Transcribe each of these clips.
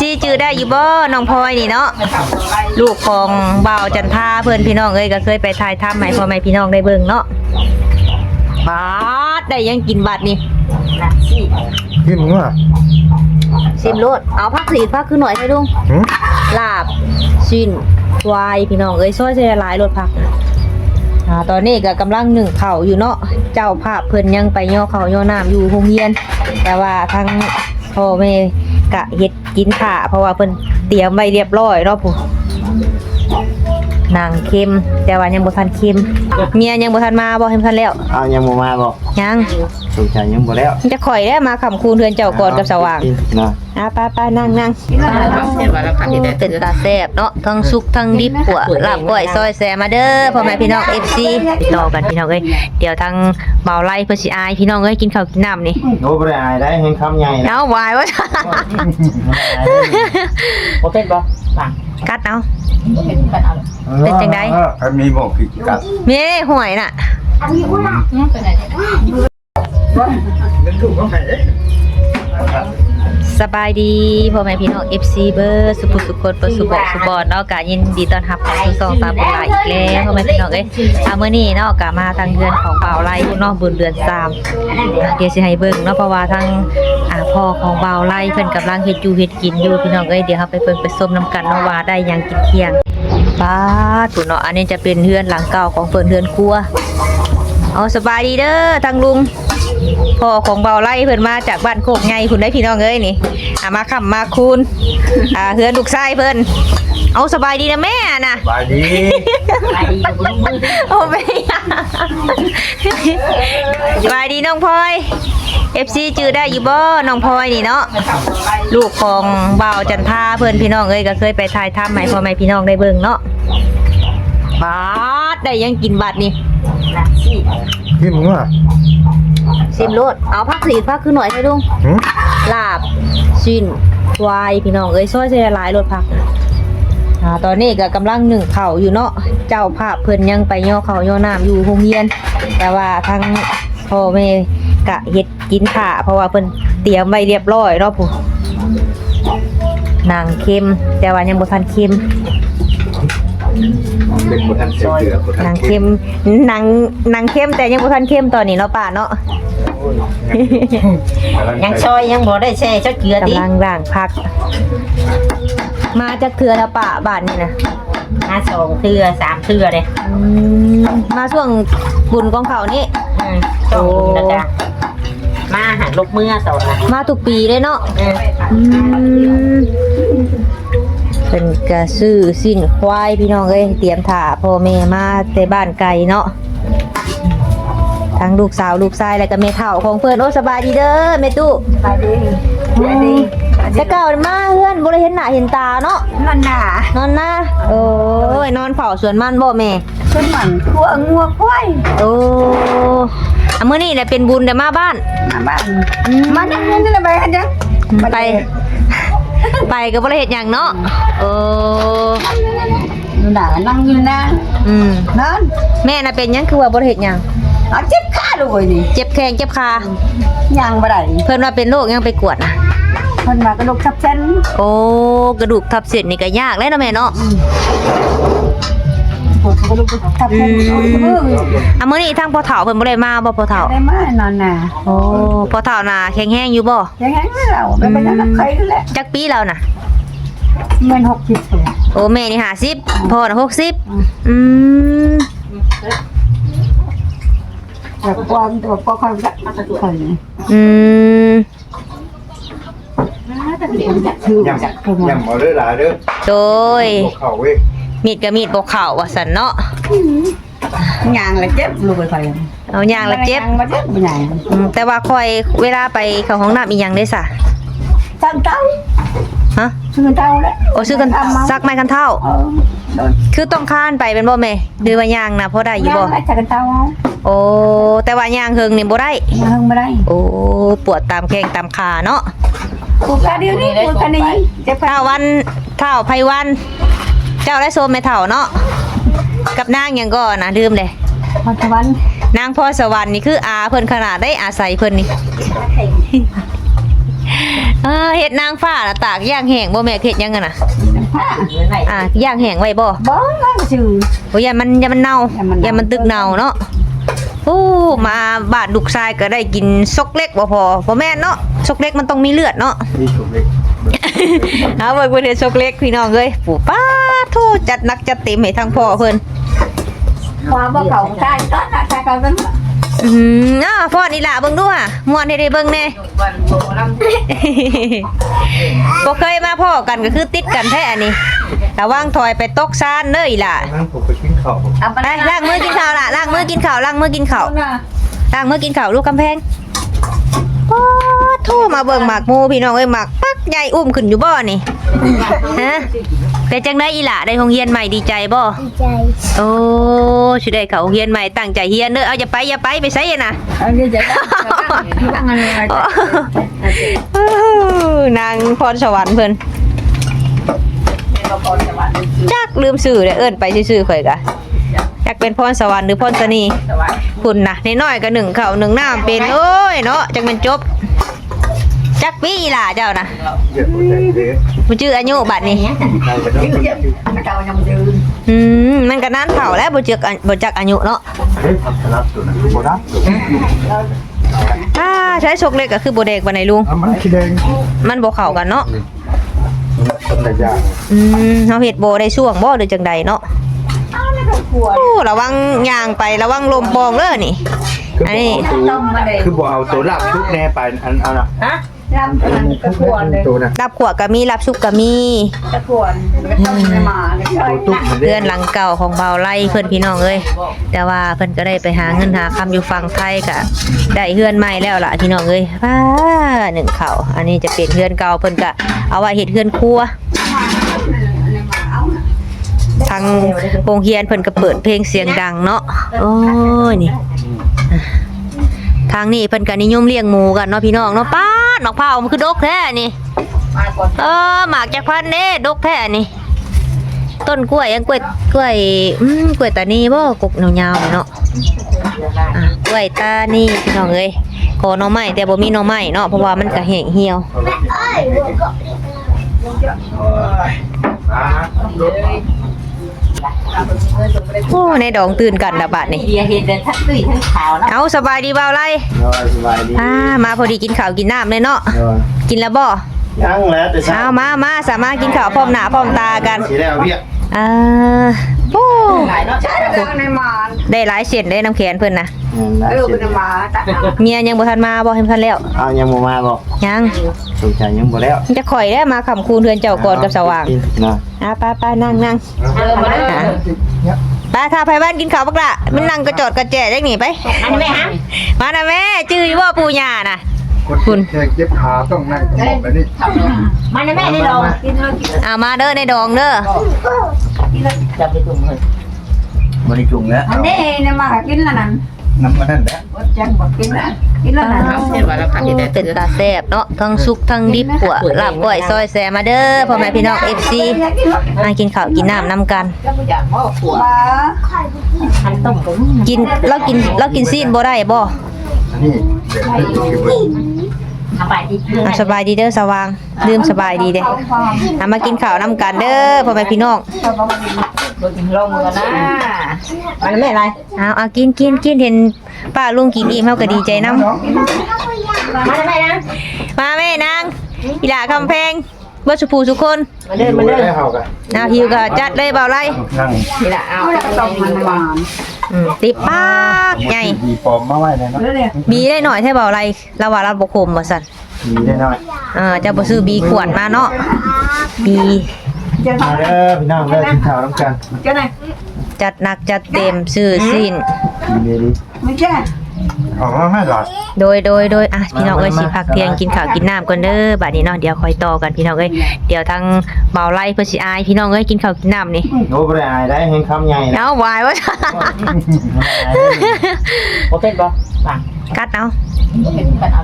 FC จื้อได้อยู่บ่น้องพลอยนี่เนาะลูกของบ่าวจันทาเพิ่นพี่น้องเอ้ยก็เคยไปถ่ายทำให้พ่อแม่พี่น้องได้เบิ่งเนาะบาดได้ยังกินบัดนี่กินมึงอะซิมโลดเอาผักสีผักคือหน่อยให้ลุงหืมลาบชิ้นควายพี่น้องเอ้ยซอยใส่หลายรถผักอ่าตอนนี้ก็กำลังหนึ่งเข่าวอยู่เนาะเจ้าภาพเพิ่นยังไปย่อเข่าวย่อน้ำอยู่โรงเรียน แต่ว่าทั้งพ่อแม่ กะเฮ็ดกินข่าเพราะว่าเพิ่นเตรียมไว้เรียบร้อยเนาะผู้ นางเค็มแต่ว่ายังบ่ทันเค็มเมียยังบ่ทันมาบ่เห็นทันแล้วอ้าวยังบ่มาบ่ยังสงสัยยังบ่แล้วจะข่อยแล้วมาคำคูณเทือนเจ้าก่อนกับสว่างนะอะไปไปนั่งนั่งเป็นตาแซ่บเนาะทั้งสุกทั้งดิบหัวลาบก้อยซอยแซมาเด้อพ่อแม่พี่น้อง FC ต่อกันพี่น้องเอ้ยเดี๋ยวทางเบาไล่เพิ่นสิอายพี่น้องเอ้ยกินข้าวกินน้ำนี่โอ้บ่ได้อายได้เห็นคำใหญ่นะเอาวายวะโอเป็นบ่ ฟังกัดเอาเป็นจังใด ถ้ามีบ่คือกัดเม่ห่วยน่ะเป็นถูกต้องให้ สบายดีพ่อแม่พี่น้อง FC เบอร์สุภุสุคนประสุบอกสุบอดเนาะกะยินดีต้อนรับเข้าสู่ซองตามบุญหลายอีกแล้วพ่อแม่พี่น้องเอ้ยอาเมื้อนี้เนาะกะมาทางเดือนของบ่าวไร่เนาะบุญเดือนสามเดี๋ยวสิให้เบิ่งเนาะเพราะว่าทางอ่าพ่อของบ่าวไร่เพิ่นกำลังเฮ็ดอยู่เฮ็ดกินอยู่พี่น้องเอ้ยเดี๋ยวเราไปเบิ่งไปส้มน้ำกันเนาะว่าได้หยังกินเที่ยงป้าดพุ่นเนาะอันนี้จะเป็นเฮือนหลังเก่าของเพิ่นเฮือนครัวเอาสบายดีเด้อทางลุง พ่อของเบาไล่เพิ่นมาจากบ้านโคกไงคุณได้พี่น้องเอ้ยนี่อ่ามาขำมาคูณอ่าเฮือนลูกชายเพิ่นเอาสบายดีนะแม่นะบายดีโอ้แม่สบายดีน้องพลอย FC จื้อได้อยู่บ่น้องพลอยนี่เนาะลูกของเบาจันทาเพิ่นพี่น้องเอ้ยก็เคยไปถ่ายทำให้พ่อแม่พี่น้องได้เบิ่งเนาะบาดได้ยังกินบัดนี่กินมึงอะ ซิมโลดเอาผักสีผักคือหน่อยให้ลุงหืมลาบชิ้นควายพี่น้องเอ้ยซอยใส่หลายรถผักอ่าตอนนี้ก็กำลังหนึ่งเข่าวอยู่เนาะเจ้าภาพเพิ่นยังไปย่อเข่าวย่อน้ำอยู่โรงเรียน แต่ว่าทั้งพ่อแม่กะเฮ็ดกินข่าเพราะว่าเพิ่นเตรียมไว้เรียบร้อยเนาะผู้นางเค็มแต่ว่ายังบ่ทันเค็ม เป็นบ่ทันเสียเกลือบ่ทันนางเค็มนางนางเค็มแต่ยังบ่ทันเค็มตอนนี้เนาะป้าเนาะยังซอยยังบ่ได้แช่จักเกลือติกำลังร่างพัก มาจากเทือละป่าบ้านนี่นะมาสองเทื่อสามเทื่อเลยอืมมาช่วงบุญกองเขานี่ อืมสองแล้วก็มาหันลูกเมื่อสองนะมาทุกปีเลยเนาะอืมอืม เป็นกระซื้อสิ้นควายพี่น้องเอ้ยเตรียมถ่าพ่อแม่มาแต่บ้านไกลเนาะทั้งลูกสาวลูกชายแล้วก็แม่เฒ่าของเพื่อนโอ้สบายดีเด้อแม่ตู้สบายดีแต่เก่ามาเพื่อนบ่ได้เห็นหน้าเห็นตาเนาะนั่นน่ะนอนนะโอ้ยนอนเฝ้าสวนมันบ่แม่จนหมันทั่วงัวควายโอ้อะมื้อนี้แหละเป็นบุญแต่มาบ้านมาบ้านมานั่งนี่ละไปกันจ้ะไป ไปก็บ่ได้เฮ็ดหยังเนาะโอ้นั่นน่ะนั่งอยู่นะอืมนั่นแม่น่ะเป็นหยังคือว่าบ่ได้เฮ็ดหยังเอาเจ็บขาเลยนี่เจ็บแข้งเจ็บขาย่างบ่ได้เพิ่นว่าเป็นโรคหยังไปกวดนะเพิ่นมากระดกทับเส้นโอ้กระดูกทับเส้นนี่ก็ยากแล้วเนาะแม่เนาะ ปวดกระดกทับเส้นอืมเอออะมื้อนี้ทางพ่อเฒ่าเพิ่นบ่ได้มาบ่พ่อเฒ่าได้มานั่นน่ะโอ้พ่อเฒ่าน่ะแข็งแรงอยู่บ่ยังไงเราไปไปนั่งใครนั่นแหละจักปีแล้วน่ะเงิน60ตัวโอ้แม่นี่50พ่อน่ะ60อืมแต่ความตัวพอค่อยจะค่อยอืมถือจากคนยังบ่เด้อหลายเด้อโดยบ่เข้าเว้ย มีดกับมีดบ่เข้าว่าซั่นเนาะย่างแล้วเจ็บลูกไปค่อยเอาอย่างละเจ็บบ่เจ็บบ่ย่างอืมแต่ว่าคอยเวลาไปเข้าห้องน้ำอีหยังได้ซะตั้งเต้าฮะซื้อเต้าแล้วโอ้ซื้อกันซักไม้กันเท่าเออโดนคือต้องค้านไปเป็นบ่แม่หรือว่าย่างนะพอได้อยู่บ่ย่างแล้วจากกันเต้าเอาโอ้แต่ว่าย่างเฮิงนี่บ่ได้ย่างบ่ได้โอ้ปวดตามแข้งตามขาเนาะปลูกกะเดียวนี้ปลูกกะนี้เจ็บเท่าวันเท่าไพวัน เจ้าได้โซมแม่เท่าเนาะกับนางหยังก็นะลืมเลยพอตะวันนางพ่อสวรรค์นี่คืออาเพิ่นขนาดได้อาศัยเพิ่นนี่ เออเฮ็ดนางฟ้าน่ะตากย่างแห้งบ่แม่เฮ็ดหยังกันน่ะอะย่างแห้งไว้บ่บ่นั่นชื่อ โอ้ยอย่ามันอย่ามันเน่าอย่ามันเน่า อย่ามันตึกเน่าเนาะโอ้มาบ้านลูกชายก็ได้กินซกเล็กบ่พอบ่แม่นเนาะซกเล็กมันต้องมีเลือดเนาะ นี่ถูกเล็ก เอาเบิ่งเพิ่นเฮ็ดซกเล็กพี่น้องเอ้ยปู่ป้าโทจัดหนักจัดเต็มให้ทั้งพ่อเพิ่นว่าบ่เขาใช่ก็น่ะใช่ก็นั้นอืมอ้าวพ่อนี่ล่ะเบิ่งดูอะม่วนให้ได้เบิ่งแน่บ่เคยมาพ่อกันก็คือติดกันแท้อันนี้ระวังถอยไปตกซานเด้ออีหล่ะนั่งผมไปกินข้าวเอาไปไปล้างมือกินข้าวล่ะล้างมือกินข้าวล้างมือกินข้าว น่ะล้างมือกินข้าวลูกกำแพงโอ้ โทรมาเบิ่งหมากหมูพี่น้องเอ้ยหมากปักใหญ่อุ้มขึ้นอยู่บ่นี่ฮะเป็นจังได้อีหล่ะได้โรงเรียนใหม่ดีใจบ่ดีใจโอ้สิได้เข้าโรงเรียนใหม่ตั้งใจเรียนเด้อเอาอย่าไปอย่าไปไปไสอะนะเอาเดี๋ยวจะได้ตั้งอันนี้โอ้นางพรสวรรค์เพิ่นจักลืมชื่อเลยเอิ้นไปซื่อๆข่อยกะจักเป็นพรสวรรค์หรือพรสนีคุณนะน้อยๆก็หนึ่งข้าวหนึ่งน้ำเป็นโอ้ยเนาะจังเป็นจบ จักปีอีหล่ะเจ้านะเยอะหมดเลยเด้อบ่ชื่ออายุบัดนี้ใครจะต้องกินเจ้ายังยืนอืมมันก็นานเฒ่าแล้วบ่จักอันบ่จักอายุเนาะเฮ้ยทำสลับตัวนั้นบ่ได้อ่าใช้ชกเล็กก็คือบ่เด็กบ่ไหนลุงอะมันขี้แดงมันบ่เข้ากันเนาะต้นตะยางอืมเฮาเฮ็ดบ่ได้ช่วงบ่หรือจังใดเนาะโอ้ระวังย่างไประวังลมปองเด้อนี่คืออันบ่นี้เอาตัวต้มมาเลยคือบ่เอาตัวลับชุบแน่ไปอันเอาน่ะฮะ รำกันกระพวนเลยตัวน่ะรับขวก็มีรับชุบก็มีกระพวนก็ต้มมาเลยใช่ตัวตุ๊กมันเพื่อนหลังเก่าของเบาไล่เพื่อนพี่น้องเอ้ยแต่ว่าเพิ่นก็ได้ไปหาเงินหาคำอยู่ฝั่งไทยก็ได้เฮือนใหม่แล้วล่ะพี่น้องเอ้ยว้าหนึ่งเขาอันนี้จะเป็นเฮือนเก่าเพิ่นก็เอาไว้เฮ็ดเฮือนครัว ทางโรงเรียนเพิ่นก็เปิดเพลงเสียงดังเนาะโอ้ยนี่ ทางนี้เพิ่นก็นิยมเลี้ยงหมูกันเนาะพี่น้องเนาะป้า ดมะพร้ามันคือดกแท้นี่ เออหมากจากพันเด้ดกแท้นี่ ต้นกล้วยยังกล้วยกล้วยอืมกล้วยตานีบ่กกยาวๆเนาะอะกล้วยตานีพี่น้องเอ้ยขอหน่อไม้แต่บ่มีหน่อไม้เนาะเพราะว่ามันก็แห้งเหี่ยวอ่าลด โอ้ในดองตื่นกันละบาดนี่เบียร์เห็นเดินทั้งตุ้ยทั้งขาวเนาะเอาสบายดีเบาไรเออสบายดีอ่ามาพอดีกินข้าวกินน้ำเลยเนาะเออกินแล้วบ่ยังแล้วแต่เช้าเอามามาสามารถกินข้าวพร้อมหน้าพร้อมตากันสิแล้วเรียกอ่า โอ้หลายเนาะใช่แล้วในมาได้หลายเส้นได้น้ำแขนเพิ่นนะเออเป็นมาตัดเมียยังบ่ทันมาบ่เห็นทันแล้วเอายังบ่มาบ่ยังสนใจยังบ่แล้วจะข่อยได้มาคำคูณเทือนเจ้าก่อนกับสว่างนะอะไปไปนั่งนั่งเออมาเด้อไปถ้าไปบ้านกินข้าวบักละมันนั่งกระจอดกระแจจังหนีไปอันนี้ไหมฮะมานะแม่จื้ออยู่ว่าปูย่าน่ะ คนแค่เจ็บขาต้องนั่งหมอบแบบนี้มันแม่ได้ลงกินแล้วกินเอามาเด้อในดองเด้อจะไปถุงเลยบ่ได้จุงแล้วอันนี้ในมากินแล้วนั่นน้ำมันนั่นแหละบดจังบดกินแล้วกินแล้วนั่นเห็นว่าเราขับอยู่แต่เป็นตาแซ่บเนาะทั้งสุกทั้งดิบขัวลาบก้อยซอยแซมาเด้อพ่อแม่พี่น้อง FC มากินข้าวกินน้ำนำกันก็ไม่อยากว่าขวดมาทันต้มก็กินเรากินเรากินซีนบ่ได้บ่อั นนี้เด็กเป็นที่เบิดสบายดีอะสบายดีเด้อสว่างลืมสบายดีเด้ออะมากินข้าวนำกันเด้อพ่อแม่พี่น้องโดนลงแล้วนะมันไม่อะไรเอาเอากินกินกินเห็นป้าลุงกินอิ่มเฮาก็ดีใจนำมาได้นะมาแม่นางอีหล่าคำแพงเบ่สุภูสุคนมาเดินมาเดินได้เฮากันเอาหิวก็จัดเลยเบาไรนั่งนี่แหละเอาเอาแล้วก็ต้มมันมา อืมติปากใหญ่มีปอมมาไว้เลยเนาะแล้วเนี่ยบีได้หน่อยแท้เบาไรเราว่าเราบ่คมบ่สั่นมีได้น้อยเออเจะบ่ซื้อบีขวดมาเนาะบีจะมาทำเด้อพี่น้องเด้อกินข้าวน้ำกันจะไหนจัดหนักจัดเต็มซื้อสิ้นกินดีดีไม่ใช่ อ๋อไม่หลอดโดยโดยโดยอะพี่น้องเอ้ยสิพักเที่ยงกินข้าวกินน้ำก่อนเด้อบัดนี้เนาะเดี๋ยวค่อยต่อกันพี่น้องเอ้ยเดี๋ยวทางเบาไรเพิ่นสิอายพี่น้องเอ้ยกินข้าวกินน้ำนี่โอ้บ่ได้อายได้เห็นคำใหญ่นะเอาวายว่าโอเคบ่ฟังกัดเอาเป็นกันเอา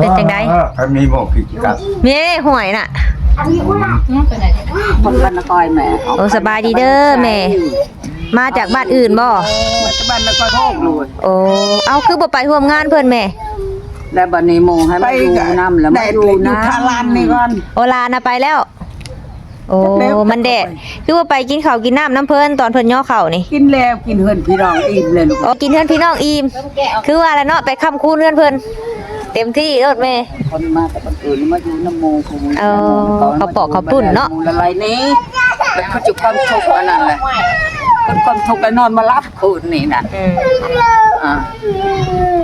เป็นจังใดเออถ้ามีบอกผิดกัดเม่ห่วยน่ะ คนกันละคอยแม่โอ้สบายดีเด้อแม่ มาจากบ้านอื่นบ่ปัจจุบันละคอยโทษเลยโอ้เอาคือบ่ไปร่วมงานเพิ่นแม่ลแล้วบัดนี้หมู่ให้มาอยู่น้ำแล้วมาอยู่อยู่น้ำทาลานนี่ก่อนโอลานะไปแล้ว โอ้แล้วมันแดดคือว่าไปกินข้าวกินน้ำน้ำเพิ่นตอนเพิ่นย่อเข่าวนี่กินแล้วกินเฮือนพี่น้องอิ่มเลยลูกโอ้กินเพื่อนพี่น้องอิ่มคือว่าแล้วเนาะไปค้ำคูนเพื่อนเพิ่นเต็มที่รถแม่คนมาแต่คนอื่นมาอยู่น้ำหมู่ของหมู่เออเขาปอกเขาปุ้นเนาะหมู่ละลายนี้แล้วเขาจะความทุกข์อันนั้นแหละ คนความทุกข์แล้วนอนมารับคืนนี่น่ะอืมอ่า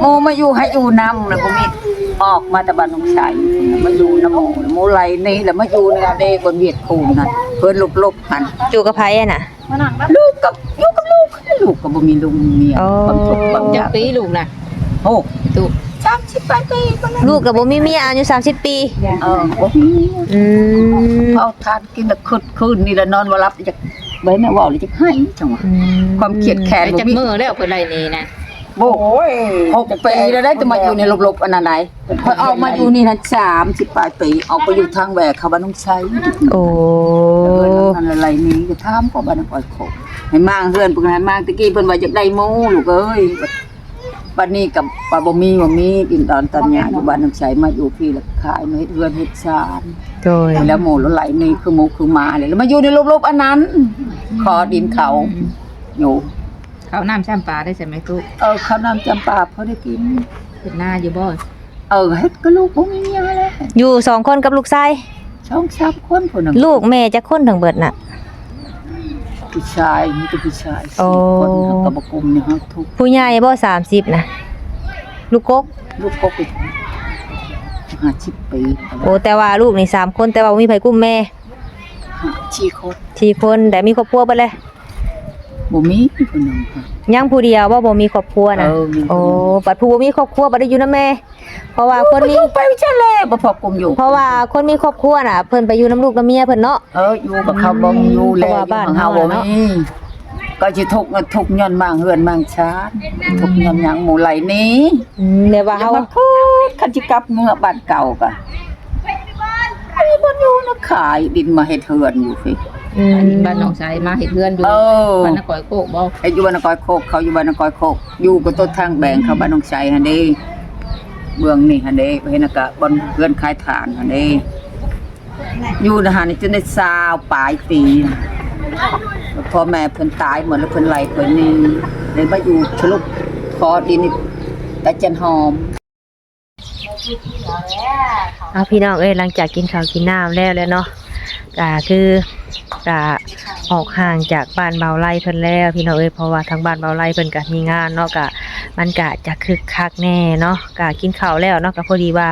โมมาอยู่ให้อยู่น้ำแล้วก็มีออกมาแต่บ้านน้องชายมาอยู่น้ำโมโมไหลนี่แล้วมาอยู่ในอาเดบนเวียดคูนนั่นเพิ่นลบๆหันจูกับไผอะน่ะลูกกับอยู่กับลูกลูกก็บ่มีลุงมีเมียอ๋อความทุกข์ความจัยากปีลูกน่ะโอ้ตุสามสิบแปดปีมาแล้วลูกกับบ่มีเมียอายุ30ปีเออบ่มีอืมเอาทานกินแล้วคืนคืนนี่แล้วนอนบ่หลับจะเบิ่งแม่เว้าเลยจะให้จังหวะความเครียดแค้นไปบ่จักมีมือแล้วเพิ่นไรนี่นะโอ้ยหกปีแล้วได้จะมาอยู่ในหลบๆอันนั้นไหนพอออกมาอยู่นี่นะ30ปลายปีออกไปอยู่ทางแหวกเขาบ้านน้องชัยโอ้เออนั่นอะไรนี้ก็ถามก็บ้านปล่อยโคกให้มางเฮือนเพิ่นให้มางตะกี้เพิ่นว่าอยากได้หมูลูกเอ้ยบัดนี้กับปลาบ่มีบ่มีกินตอนตอนหยาอยู่บ้านน้ำใสมาอยู่พี่ละขายมาเฮ็ดเฮือนเฮ็ดชาน โดยแล้วหมูแล้วไหลนี่คือหมูคือหมาเลยแล้วมาอยู่ในลบๆอันนั้นขอดินเขาอยู่ข้าวน้ำช่ำปลาได้ใช่ไหมตุเออข้าวน้ำจำปาพอได้กินเป็นหน้าอยู่บ่เออเฮ็ดก็ลูกบ่มีเมียแล้วอยู่สองคนกับลูกชายช่องสามคนพุ่นน่ะลูกแม่จะคนทั้งเบิดน่ะผู้ชายมีแต่ผู้ชายโอ้สี่คนเขาก็บ่กลุ่มเนี่ยเฮาทุกผู้ใหญ่บ่30นะลูกกกลูกก็ไป ห้าสิบปีโอ้แต่ว่าลูกนี่สามคนแต่ว่าบ่มีไผกุ้มแม่ห้าชีคนสี่คนแต่มีครอบครัวเบิดเลย บ่มีคนหนึงค่ะ ยังผู้เดียวว่าบ่มีครอบครัวนะเออมีผู้เดียว โอ้บัดผู้บ่มีครอบครัวบ่ได้อยู่นำแม่ เพราะว่าคนมีไปวิชาแลบ่พอกลุ่มอยู่ เพราะว่าคนมีครอบครัวน่ะเพิ่นไปอยู่นํลูกนํเมียเพิ่นเนาะ เอออยู่กับเขาบ่อยู่แลเพราะว่าบ้าน อยู่กับเฮาเฮาบ่อะเนาะมี ก็สิทุกข์ก็ทุกข์ย้อนมางเฮือนมางชานทุกข์ย้อนหยังหมู่ไหลนี้อืมแต่ว่าเฮาเฮาคูดคันสิกลับเมื่อบ้านเก่าก็ไอ้บ่อยู่นะขายดินมาเฮ็ดเฮือนอยู่ฟิอืมบ้านน้องชายมาเฮ็ดเฮือนอยู่เออบ้านนกอยโคกบ่ไอ้อยู่บ้านนครโคกเขาอยู่บ้านนครโคกอยู่กับต้นทางแบ่งเขาบ้านน้องชัยหั่นเด้เบื้องนี่หั่นเด้ไปเห็นน่ะก็บ่อนเพื่อนขายฐานหั่นเด้อยู่นะฮะนี่จนได้สาวปลายปีแล้ว พ่อแม่เพิ่นตายหมดแล้วเพิ่นไหลเพิ่นนี่เลยมาอยู่ชลุกขอดินนี่แต่จันหอมเอาพี่น้องเอ้ยหลังจากกินข้าวกินน้ำแล้วแล้วเนาะก็คือก็ออกห่างจากบ้านเบาไร่เพิ่นแล้ว พี่น้องเอ้ยเพราะว่าทางบ้านเบาไร่เพิ่นก็มีงานเนาะก็มันก็จะคึกคักแน่เนาะก็กินข้าวแล้วเนาะก็พอดีว่า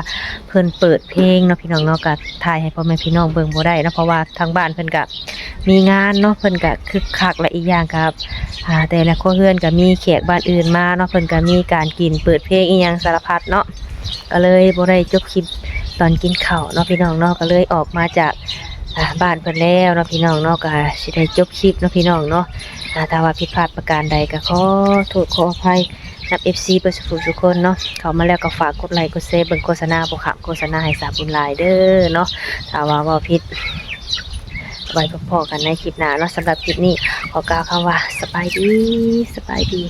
เพิ่นเปิดเพลงเนาะพี่น้องเนาะก็ถ่ายให้พ่อแม่พี่น้องเบิ่งบ่ได้เนาะเพราะว่าทางบ้านเพิ่นก็ มีงานเนาะเพิ่นก็คึกคักและอีกอย่างครับแต่ละครัวเรือนก็มีแขกบ้านอื่นมาเนาะเพิ่นก็มีการกินเปิดเพลงอีหยังสารพัดเนาะก็เลยบ่ได้จบคลิปตอนกินข้าวเนาะพี่น้องเนาะก็เลยออกมาจากบ้านเพิ่นแล้วเนาะพี่น้องเนาะก็สิได้จบคลิปเนาะพี่น้องเนาะถ้าว่าผิดพลาดประการใดก็ขอโทษขออภัยนับ FC เบ่สุขทุกคนเนาะเขามาแล้วก็ฝากกดไลค์กดแชร์เบิ่งโฆษณาบ่ขับโฆษณาให้สาบุญลายเด้อเนาะถ้าว่าว้าผิด ไว้พอๆกันในคลิปหน้าเนาะสำหรับคลิปนี้ขอกล่าวคำว่าสบายดีสบายดี